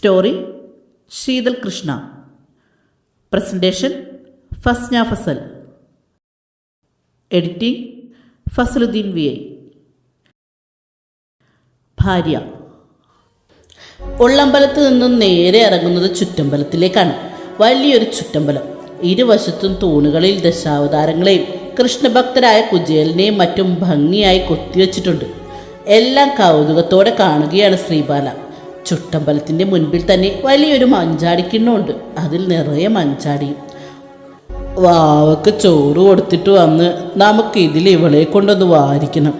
Story Sheethal Krishna. Presentation Fasna Fasal. Editing Fasaluddeen V I. ഭാര്യ. ഉള്ളമ്പലത്ത് നിന്നും നേരെ ഇറങ്ങുന്നത് ചുറ്റമ്പലത്തിലേക്കാണ്. വലിയൊരു ചുറ്റമ്പലം. ഇരുവശത്തും തൂണുകളിൽ ദശാവതാരങ്ങളെയും കൃഷ്ണഭക്തരായ കുചേലിനെയും മറ്റും ഭംഗിയായി കൊത്തിവെച്ചിട്ടുണ്ട്. എല്ലാം കൗതുകത്തോടെ കാണുകയാണ് ശ്രീബാല. ചുട്ടമ്പലത്തിന്റെ മുൻപിൽ തന്നെ വലിയൊരു മഞ്ചാടിക്കിണ്ണുണ്ട് അതിൽ നിറയെ മഞ്ചാടിയും വാവക്ക് ചോറ് കൊടുത്തിട്ട് വന്ന് നമുക്ക് ഇതിൽ ഇവളെ കൊണ്ടൊന്ന് വാരിക്കണം.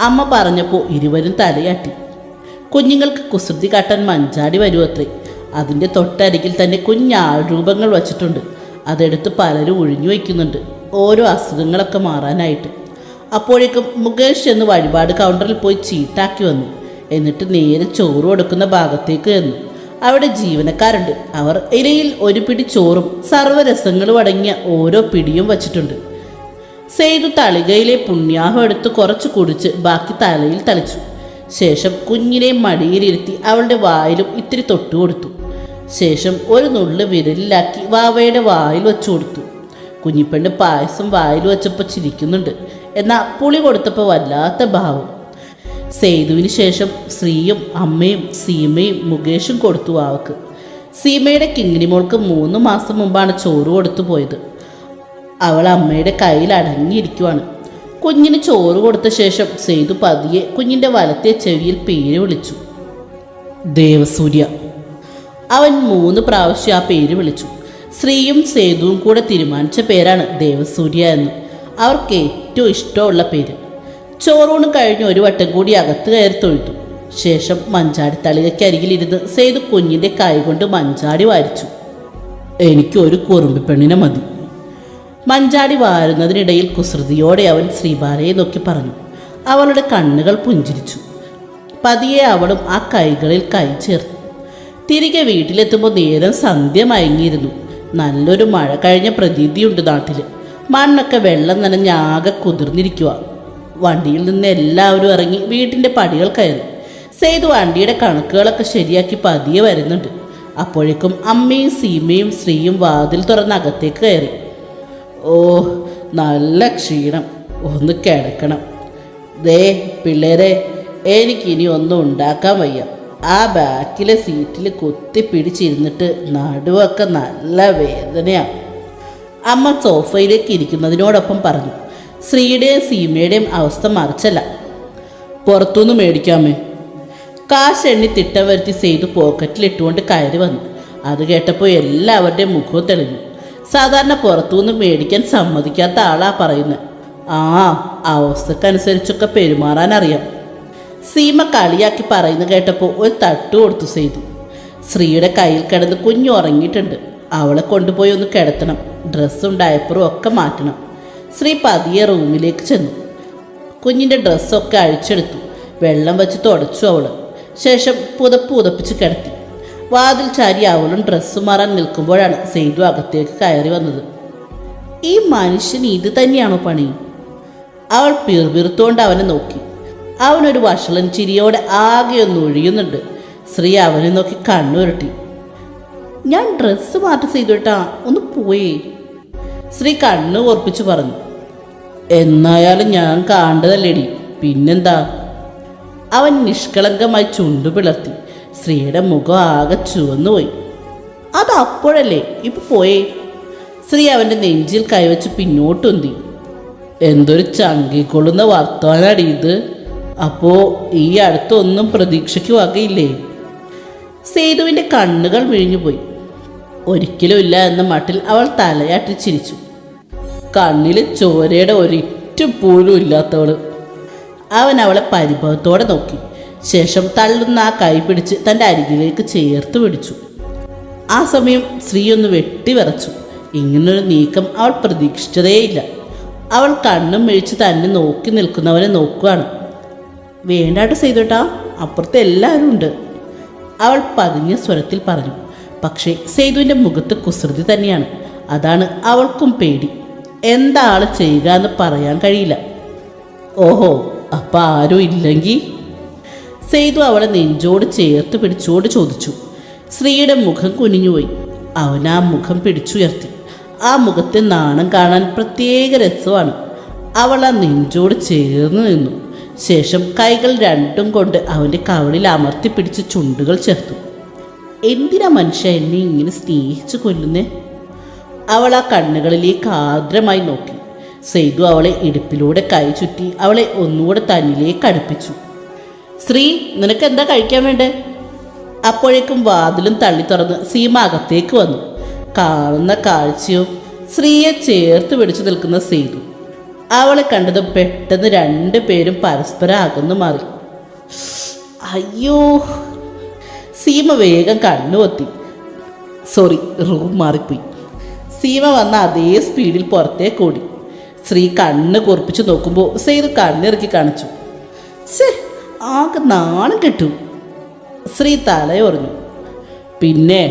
അമ്മ പറഞ്ഞപ്പോൾ ഇരുവരും തലയാട്ടി. കുഞ്ഞുങ്ങൾക്ക് കുസൃതി കാട്ടാൻ മഞ്ചാടി വരുമത്രേ അതിന്റെ തൊട്ടരികിൽ തന്നെ കുഞ്ഞാൾ രൂപങ്ങൾ വച്ചിട്ടുണ്ട്. അതെടുത്ത് പലരും ഒഴിഞ്ഞു വയ്ക്കുന്നുണ്ട്. ഓരോ അസുഖങ്ങളൊക്കെ മാറാനായിട്ട്. അപ്പോഴേക്കും മുകേഷ് എന്ന് വഴിപാട് കൗണ്ടറിൽ പോയി ചീട്ടാക്കി വന്നു. എന്നിട്ട് നേരെ ചോറ് കൊടുക്കുന്ന ഭാഗത്തേക്ക് ചെന്നു. അവിടെ ജീവനക്കാരുണ്ട്. അവർ ഇലയിൽ ഒരു പിടി ചോറും സർവരസങ്ങളും അടങ്ങിയ ഓരോ പിടിയും വച്ചിട്ടുണ്ട്. സെയ്തു തളികയിലെ പുണ്യാഹം എടുത്ത് കുറച്ച് കുടിച്ച് ബാക്കി തലയിൽ തളിച്ചു. ശേഷം കുഞ്ഞിനെ മടിയിലിരുത്തി അവളുടെ വായിലും ഇത്തിരി തൊട്ടു കൊടുത്തു. ശേഷം ഒരു നുള്ളു വിരലിലാക്കി വാവയുടെ വായിൽ വെച്ചു കൊടുത്തു. കുഞ്ഞിപ്പെണ്ണ് പായസം വായിൽ വെച്ചപ്പോൾ ചിരിക്കുന്നുണ്ട്. എന്നാൽ പുളി കൊടുത്തപ്പോൾ വല്ലാത്ത ഭാവം. സേതുവിന് ശേഷം ശ്രീയും അമ്മയും സീമയും മുകേഷും കൊടുത്തു അവക്ക് സീമയുടെ കിങ്ങിണി മോൾക്ക് മൂന്ന് മാസം മുമ്പാണ് ചോറ് കൊടുത്തു പോയത്. അവൾ അമ്മയുടെ കയ്യിൽ അടങ്ങിയിരിക്കുവാണ്. കുഞ്ഞിന് ചോറ് കൊടുത്ത ശേഷം സേതു പതിയെ കുഞ്ഞിന്റെ വലത്തെ ചെവിയിൽ പേര് വിളിച്ചു. ദേവസൂര്യ. അവൻ മൂന്ന് പ്രാവശ്യം ആ പേര് വിളിച്ചു. ശ്രീയും സേതുവും കൂടെ തീരുമാനിച്ച പേരാണ് ദേവസൂര്യ എന്ന്. അവർക്ക് ഏറ്റവും ഇഷ്ടമുള്ള പേര്. ചോറൂണ് കഴിഞ്ഞ് ഒരു വട്ടം കൂടി അകത്ത് കയറി തൊഴുത്തു ശേഷം മഞ്ചാടി തളികയ്ക്കരികിലിരുന്ന് സേതു കുഞ്ഞിന്റെ കൈ കൊണ്ട് മഞ്ചാടി വാരിച്ചു. എനിക്കൊരു കുറുമ്പി പെണ്ണിനെ മതി. മഞ്ചാടി വാരുന്നതിനിടയിൽ കുസൃതിയോടെ അവൻ ശ്രീബാലയെ നോക്കി പറഞ്ഞു. അവളുടെ കണ്ണുകൾ പുഞ്ചിരിച്ചു. പതിയെ അവളും ആ കൈകളിൽ കൈ ചേർത്തു. തിരികെ വീട്ടിലെത്തുമ്പോൾ നേരം സന്ധ്യ മയങ്ങിയിരുന്നു. നല്ലൊരു മഴ കഴിഞ്ഞ പ്രതീതിയുണ്ട് നാട്ടിൽ മണ്ണൊക്കെ വെള്ളം നനഞ്ഞാകെ കുതിർന്നിരിക്കുക വണ്ടിയിൽ നിന്ന് എല്ലാവരും ഇറങ്ങി വീട്ടിന്റെ പടികൾ കയറി. സെയ്ത് വണ്ടിയുടെ കണക്കുകളൊക്കെ ശരിയാക്കി പതിയെ വരുന്നുണ്ട്. അപ്പോഴേക്കും അമ്മയും സീമയും ശ്രീയും വാതിൽ തുറന്ന് അകത്തേക്ക് കയറി. ഓ നല്ല ക്ഷീണം. ഒന്ന് കിടക്കണം. ദേ പിള്ളേരെ എനിക്കിനി ഒന്നും ഉണ്ടാക്കാൻ വയ്യ. ആ ബാക്കിലെ സീറ്റിൽ കുത്തി പിടിച്ചിരുന്നിട്ട് നടുവൊക്കെ നല്ല വേദനയാണ് അമ്മ സോഫയിലേക്ക് ഇരിക്കുന്നതിനോടൊപ്പം പറഞ്ഞു. ശ്രീയുടെയും സീമയുടെയും അവസ്ഥ മറിച്ചല്ല. പുറത്തുനിന്ന് മേടിക്കാമേ. കാശ് എണ്ണി തിട്ടം വരുത്തി ചെയ്തു പോക്കറ്റിലിട്ടുകൊണ്ട് കയറി വന്നു. അത് കേട്ടപ്പോൾ എല്ലാവരുടെയും മുഖവും തെളിഞ്ഞു. സാധാരണ പുറത്തുനിന്ന് മേടിക്കാൻ സമ്മതിക്കാത്ത ആളാ പറയുന്നത് ആ അവസ്ഥക്കനുസരിച്ചൊക്കെ പെരുമാറാൻ അറിയാം. സീമ കളിയാക്കി പറയുന്നത് കേട്ടപ്പോൾ ഒരു തട്ടു കൊടുത്തു ചെയ്തു ശ്രീയുടെ കയ്യിൽ കിടന്ന് കുഞ്ഞു ഉറങ്ങിയിട്ടുണ്ട്. അവളെ കൊണ്ടുപോയി ഒന്ന് കിടത്തണം. ഡ്രസ്സും ഡയപ്പറും ഒക്കെ മാറ്റണം. ശ്രീ പതിയെ റൂമിലേക്ക് ചെന്നു. കുഞ്ഞിന്റെ ഡ്രസ്സൊക്കെ അഴിച്ചെടുത്തു. വെള്ളം വെച്ച് തുടച്ചു അവൾ ശേഷം പുതപ്പ് പുതപ്പിച്ച് കിടത്തി. വാതിൽ ചാരി അവളും ഡ്രസ്സ് മാറാൻ നിൽക്കുമ്പോഴാണ് സെയ്തു അകത്തേക്ക് കയറി വന്നത്. ഈ മനുഷ്യൻ ഇത് തന്നെയാണോ പണി? അവൾ പിറുപിറുത്തോണ്ട് അവനെ നോക്കി. അവനൊരു വഷളൻ ചിരിയോടെ ആകെ ഒന്ന് ഒഴിയുന്നുണ്ട്. ശ്രീ അവനെ നോക്കി കണ്ണുരുട്ടി. ഞാൻ ഡ്രസ്സ് മാറ്റി ചെയ്തുട്ടാ? ഒന്ന് പോയേ. ശ്രീ കണ്ണു ഓർപ്പിച്ചു പറഞ്ഞു. എന്നായാലും ഞാൻ കാണ്ടതല്ലേടി. പിന്നെന്താ? അവൻ നിഷ്കളങ്കമായി ചുണ്ടു പിളർത്തി സ്ത്രീയുടെ മുഖം ആകെ ചുവന്നുപോയി അത് അപ്പോഴല്ലേ? ഇപ്പൊ പോയേ. സ്ത്രീ അവന്റെ നെഞ്ചിൽ കൈവച്ച് പിന്നോട്ടുന്തി എന്തൊരു ചങ്കിക്കൊള്ളുന്ന വർത്തമാനാടി ഇത്. അപ്പോ ഈ അടുത്തൊന്നും പ്രതീക്ഷയ്ക്ക് വകയില്ലേ? സേതുവിന്റെ കണ്ണുകൾ വിഴിഞ്ഞുപോയി. ഒരിക്കലും ഇല്ല എന്ന മട്ടിൽ അവൾ തലയാട്ടി ചിരിച്ചു. കണ്ണിൽ ചോരയുടെ ഒരിറ്റു പോലും ഇല്ലാത്തവൾ. അവൻ അവളെ പരിഭവത്തോടെ നോക്കി. ശേഷം തള്ളുന്ന ആ കൈ പിടിച്ച് തന്റെ അരികിലേക്ക് ചേർത്ത് പിടിച്ചു. ആ സമയം സ്ത്രീ ഒന്ന് വെട്ടി വിറച്ചു. ഇങ്ങനൊരു നീക്കം അവൾ പ്രതീക്ഷിച്ചതേയില്ല. അവൾ കണ്ണും മെഴിച്ച് തന്നെ നോക്കി നിൽക്കുന്നവനെ നോക്കുകയാണ് വേണ്ടാട്ട് ചെയ്തോട്ടാ അപ്പുറത്തെ എല്ലാവരും ഉണ്ട്. അവൾ പതിഞ്ഞ സ്വരത്തിൽ പറഞ്ഞു. പക്ഷേ സേതുവിന്റെ മുഖത്ത് കുസൃതി തന്നെയാണ്. അതാണ് അവൾക്കും പേടി. എന്താ ആൾ ചെയ്യുക എന്ന് പറയാൻ കഴിയില്ല. ഓഹോ അപ്പം ആരും ഇല്ലെങ്കിൽ? സെയ്തു അവളെ നെഞ്ചോട് ചേർത്ത് പിടിച്ചോട് ചോദിച്ചു. സ്ത്രീയുടെ മുഖം കുനിഞ്ഞുപോയി അവൻ ആ മുഖം പിടിച്ചുയർത്തി. ആ മുഖത്തെ നാണം കാണാൻ പ്രത്യേക രസമാണ്. അവൾ ആ നെഞ്ചോട് ചേർന്ന് നിന്നു. ശേഷം കൈകൾ രണ്ടും കൊണ്ട് അവന്റെ കവളിൽ അമർത്തി പിടിച്ച് ചുണ്ടുകൾ ചേർത്തു. എന്തിനാ മനുഷ്യ എന്നെ ഇങ്ങനെ സ്നേഹിച്ചു കൊല്ലുന്നേ? അവൾ ആ കണ്ണുകളിലേക്ക് ആർദ്രമായി നോക്കി. സെയ്തു അവളെ ഇടുപ്പിലൂടെ കൈ ചുറ്റി അവളെ ഒന്നുകൂടെ തന്നിലേക്ക് അടുപ്പിച്ചു. ശ്രീ നിനക്ക് എന്താ കഴിക്കാൻ വേണ്ടേ? അപ്പോഴേക്കും വാതിലും തള്ളി തുറന്ന് സീമ അകത്തേക്ക് വന്നു. കാണുന്ന കാഴ്ചയും സ്ത്രീയെ ചേർത്ത് പിടിച്ചു നിൽക്കുന്ന സെയ്തു അവളെ കണ്ടത് പെട്ടെന്ന് രണ്ടു പേരും പരസ്പരം അകന്നു മാറി. അയ്യോ സീമ വേഗം കണ്ണു കണ്ണുപൊത്തി സോറി റൂം മാറിപ്പോയി. സീമ വന്ന അതേ സ്പീഡിൽ പുറത്തേക്ക് ഓടി. ശ്രീ കണ്ണ് കുറിപ്പിച്ച് നോക്കുമ്പോൾ സെയ്ത് കണ്ണിറക്കി കാണിച്ചു. സേ ആകെ നാണം കിട്ടും. ശ്രീ തലയൊറിഞ്ഞു പിന്നെ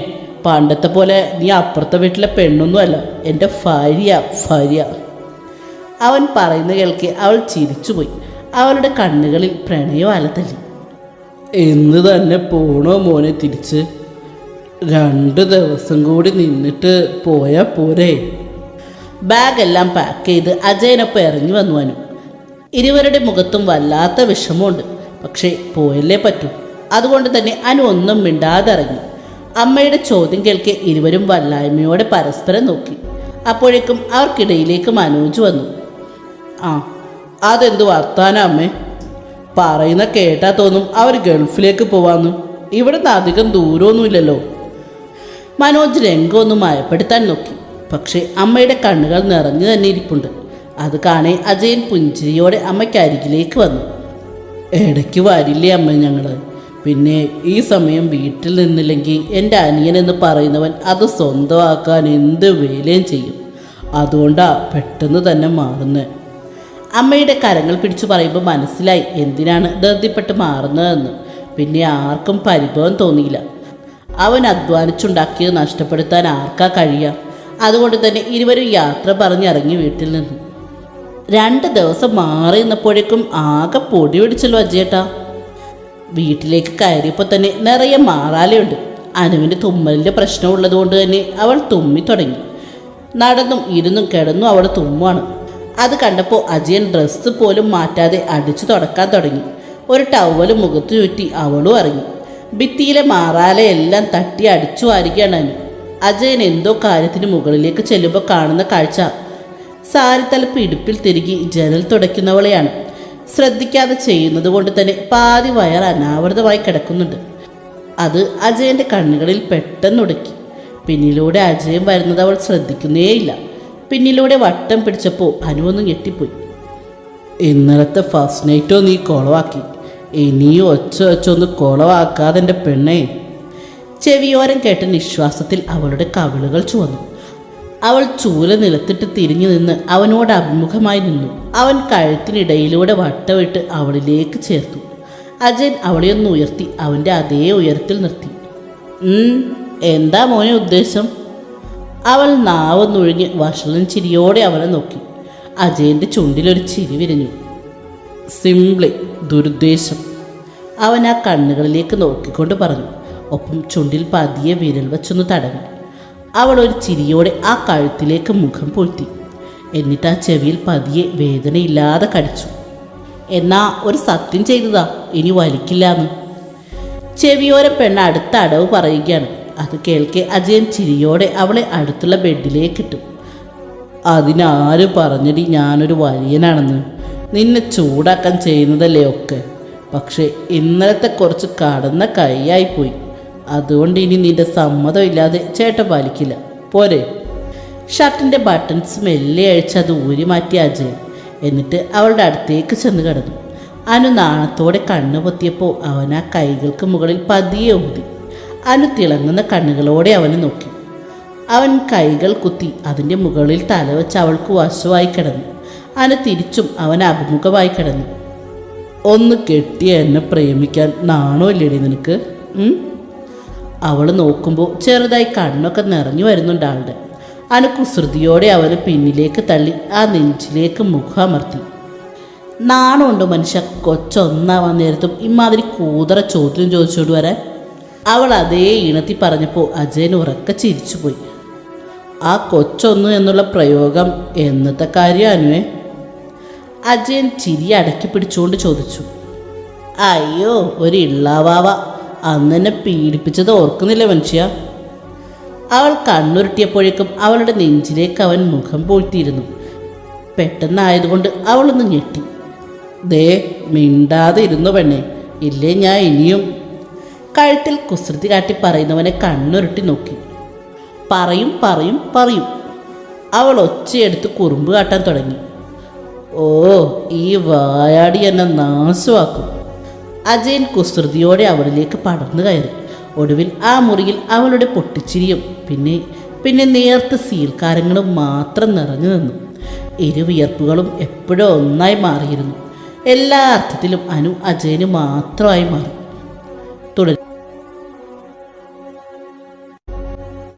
പണ്ടത്തെ പോലെ നീ അപ്പുറത്തെ വീട്ടിലെ പെണ്ണൊന്നുമല്ല എന്റെ ഭാര്യ ഭാര്യ. അവൻ പറയുന്ന കേൾക്കെ അവൾ ചിരിച്ചുപോയി. അവളുടെ കണ്ണുകളിൽ പ്രണയം അലതല്ലി എന്ന് തന്നെ പോണോ മോനെ തിരിച്ച്? രണ്ട് ദിവസം കൂടി നിന്നിട്ട് പോയാൽ പോരെ. ബാഗെല്ലാം പാക്ക് ചെയ്ത് അജയനൊപ്പം ഇറങ്ങി വന്നു അനു. ഇരുവരുടെ മുഖത്തും വല്ലാത്ത വിഷമമുണ്ട്. പക്ഷേ പോയല്ലേ പറ്റൂ. അതുകൊണ്ട് തന്നെ അനു ഒന്നും മിണ്ടാതെ ഇറങ്ങി. അമ്മയുടെ ചോദ്യം കേൾക്കെ ഇരുവരും വല്ലായ്മയോടെ പരസ്പരം നോക്കി. അപ്പോഴേക്കും അവർക്കിടയിലേക്ക് മനോജ് വന്നു. ആ അതെന്ത് വർത്താന അമ്മേ? പറയുന്ന കേട്ടാ തോന്നും അവർ ഗൾഫിലേക്ക് പോവാന്ന്. ഇവിടുന്ന് അധികം ദൂരമൊന്നുമില്ലല്ലോ. മനോജ് രംഗമൊന്നും മയപ്പെടുത്താൻ നോക്കി. പക്ഷേ അമ്മയുടെ കണ്ണുകൾ നിറഞ്ഞു തന്നെ ഇരിപ്പുണ്ട്. അത് കാണേ അജയൻ പുഞ്ചിരിയോടെ അമ്മയ്ക്കരികിലേക്ക് വന്നു. ഇടയ്ക്ക് വരില്ലേ അമ്മ ഞങ്ങൾ പിന്നെ ഈ സമയം വീട്ടിൽ നിന്നില്ലെങ്കിൽ എന്റെ അനിയൻ എന്ന് പറയുന്നവൻ അത് സ്വന്തമാക്കാൻ എന്ത് വേലയും ചെയ്യും? അതുകൊണ്ടാ പെട്ടെന്ന് തന്നെ മാറുന്നത് അമ്മയുടെ കരങ്ങൾ പിടിച്ചു പറയുമ്പോൾ മനസ്സിലായി എന്തിനാണ് ധൃതിപ്പെട്ട് മാറുന്നതെന്ന്. പിന്നെ ആർക്കും പരിഭവം തോന്നിയില്ല. അവൻ അധ്വാനിച്ചുണ്ടാക്കിയത് നഷ്ടപ്പെടുത്താൻ ആർക്കാ കഴിയുക അതുകൊണ്ട് തന്നെ ഇരുവരും യാത്ര പറഞ്ഞിറങ്ങി വീട്ടിൽ നിന്നു. രണ്ട് ദിവസം മാറി നിന്നപ്പോഴേക്കും ആകെ പൊടി പിടിച്ചല്ലോ അജയേട്ടാ. വീട്ടിലേക്ക് കയറിയപ്പോൾ തന്നെ നിറയെ മാറാലയുണ്ട്. അനുവിന്റെ തുമ്മലിന്റെ പ്രശ്നമുള്ളത് കൊണ്ട് തന്നെ അവൾ തുമ്മി തുടങ്ങി. നടന്നും ഇരുന്നും കിടന്നും അവൾ തുമ്മാണ് അത് കണ്ടപ്പോൾ അജയൻ ഡ്രസ്സ് പോലും മാറ്റാതെ അടിച്ചു തുടക്കാൻ തുടങ്ങി. ഒരു ടവൽ മുഖത്ത് ചുറ്റി അവളും ഇറങ്ങി. ഭിത്തിയിലെ മാറാലയെല്ലാം തട്ടി അടിച്ചു വാരിക്കുകയാണ് അനു അജയൻ എന്തോ കാര്യത്തിന് മുകളിലേക്ക് ചെല്ലുമ്പോൾ കാണുന്ന കാഴ്ച. സാരിത്തലപ്പ് ഇടുപ്പിൽ തിരികെ ജനൽ തുടയ്ക്കുന്നവളെയാണ്. ശ്രദ്ധിക്കാതെ ചെയ്യുന്നത് കൊണ്ട് തന്നെ പാതി വയർ അനാവൃതമായി കിടക്കുന്നുണ്ട്. അത് അജയന്റെ കണ്ണുകളിൽ പെട്ടെന്നൊടുക്കി പിന്നിലൂടെ അജയൻ വരുന്നത് അവൾ ശ്രദ്ധിക്കുന്നേയില്ല. പിന്നിലൂടെ വട്ടം പിടിച്ചപ്പോൾ അനുവൊന്നും ഞെട്ടിപ്പോയി. ഇന്നലത്തെ ഫസ്റ്റ് നൈറ്റോ നീ കുളവാക്കി. ഇനിയും ഒച്ച ഒച്ചൊന്ന് കുളവാക്കാതെ എന്റെ പെണ്ണേ. ചെവിയോരം കേട്ട നിശ്വാസത്തിൽ അവളുടെ കവിളുകൾ ചുവന്നു. അവൾ ചൂല നിലത്തിട്ട് തിരിഞ്ഞു നിന്ന് അവനോട് അഭിമുഖമായി നിന്നു. അവൻ കഴുത്തിനിടയിലൂടെ വട്ടമിട്ട് അവളിലേക്ക് ചേർത്തു. അജയൻ അവളെ ഒന്ന് ഉയർത്തി അവന്റെ അതേ ഉയരത്തിൽ നിർത്തി. എന്താ മോനെ ഉദ്ദേശം? അവൾ നാവൊന്നൊഴിഞ്ഞ് വഷളൻ ചിരിയോടെ അവനെ നോക്കി. അജയന്റെ ചുണ്ടിലൊരു ചിരി വിരിഞ്ഞു. സിംപ്ലി ദുരുദ്ദേശം. അവൻ ആ കണ്ണുകളിലേക്ക് നോക്കിക്കൊണ്ട് പറഞ്ഞു ഒപ്പം ചുണ്ടിൽ പതിയെ വിരൽ വച്ചൊന്ന് തടവി. അവൾ ഒരു ചിരിയോടെ ആ കഴുത്തിലേക്ക് മുഖം പൊഴ്ത്തി. എന്നിട്ട് ആ ചെവിയിൽ പതിയെ വേദനയില്ലാതെ കടിച്ചു. എന്നാ ഒരു സത്യം ചെയ്തതാ ഇനി വലിക്കില്ലാന്ന്. ചെവിയോര പെണ്ണ് അടുത്ത അടവ് പറയുകയാണ്. അത് കേൾക്കെ അജയൻ ചിരിയോടെ അവളെ അടുത്തുള്ള ബെഡിലേക്ക് ബെഡിലേക്കിട്ടു അതിനാര് പറഞ്ഞടി ഞാനൊരു വലിയനാണെന്ന്? നിന്നെ ചൂടാക്കാൻ ചെയ്യുന്നതല്ലേ ഒക്കെ. പക്ഷേ ഇന്നലത്തെ കുറച്ച് കടന്ന കൈയായിപ്പോയി അതുകൊണ്ട് ഇനി നിന്റെ സമ്മതം ഇല്ലാതെ ചേട്ട പാലിക്കില്ല. പോരെ. ഷർട്ടിന്റെ ബട്ടൺസ് മെല്ലെ അഴിച്ച് അത് ഊരി മാറ്റി അജയൻ. എന്നിട്ട് അവളുടെ അടുത്തേക്ക് ചെന്ന് കടന്നു. അനു നാണത്തോടെ കണ്ണു പൊത്തിയപ്പോൾ അവൻ ആ കൈകൾക്ക് മുകളിൽ പതിയെ ഊതി. അനു തിളങ്ങുന്ന കണ്ണുകളോടെ അവനെ നോക്കി. അവൻ കൈകൾ കുത്തി അതിന്റെ മുകളിൽ തലവെച്ച് അവൾക്ക് വശമായി കിടന്നു. അനു തിരിച്ചും അവൻ അഭിമുഖമായി കിടന്നു. ഒന്ന് കെട്ടിയ എന്നെ പ്രേമിക്കാൻ നാണോ ഇല്ലേടി നിനക്ക്? അവൾ നോക്കുമ്പോൾ ചെറുതായി കണ്ണൊക്കെ നിറഞ്ഞു വരുന്നുണ്ട് ആളുടെ. അന കുസൃതിയോടെ അവന് പിന്നിലേക്ക് തള്ളി ആ നെഞ്ചിലേക്ക് മുഖമർത്തി നാണമുണ്ടോ മനുഷ്യ? കൊച്ചൊന്നാവാൻ നേരത്തും ഇമാതിരി കൂതറ ചോദ്യം ചോദിച്ചോണ്ട് വരാൻ. അവൾ അതേ ഇണത്തി പറഞ്ഞപ്പോൾ അജയൻ ഉറക്കെ ചിരിച്ചുപോയി. ആ കൊച്ചൊന്നു എന്നുള്ള പ്രയോഗം എന്നത്തെ കാര്യം അനുവേ? അജയൻ ചിരി അടക്കി പിടിച്ചുകൊണ്ട് ചോദിച്ചു. അയ്യോ ഒരു ഇള്ളാവാവ. അന്ന് എന്നെ പീഡിപ്പിച്ചത് ഓർക്കുന്നില്ല മനുഷ്യ? അവൾ കണ്ണുരുട്ടിയപ്പോഴേക്കും അവളുടെ നെഞ്ചിലേക്ക് അവൻ മുഖം പൂഴ്ത്തിയിരുന്നു. പെട്ടെന്നായതുകൊണ്ട് അവളൊന്ന് ഞെട്ടി. ദേ മിണ്ടാതെ ഇരുന്നു പെണ്ണെ. ഇല്ലേ ഞാൻ ഇനിയും? കഴുത്തിൽ കുസൃതി കാട്ടി പറയുന്നവനെ കണ്ണുരുട്ടി നോക്കി. പറയും പറയും പറയും. അവൾ ഒച്ചയെടുത്ത് കുറുമ്പ് കാട്ടാൻ തുടങ്ങി. ഓ ഈ വായാടി എന്നെ നാശമാക്കും. അജയൻ കുസൃതിയോടെ അവളിലേക്ക് പടർന്നു കയറി. ഒടുവിൽ ആ മുറിയിൽ അവളുടെ പൊട്ടിച്ചിരിയും പിന്നെ പിന്നെ നേർത്ത സീൽക്കാരങ്ങളും മാത്രം നിറഞ്ഞു നിന്നു. ഇരുവിയർപ്പുകളും എപ്പോഴും ഒന്നായി മാറിയിരുന്നു. എല്ലാ അർത്ഥത്തിലും അനു അജയന് മാത്രമായി മാറി.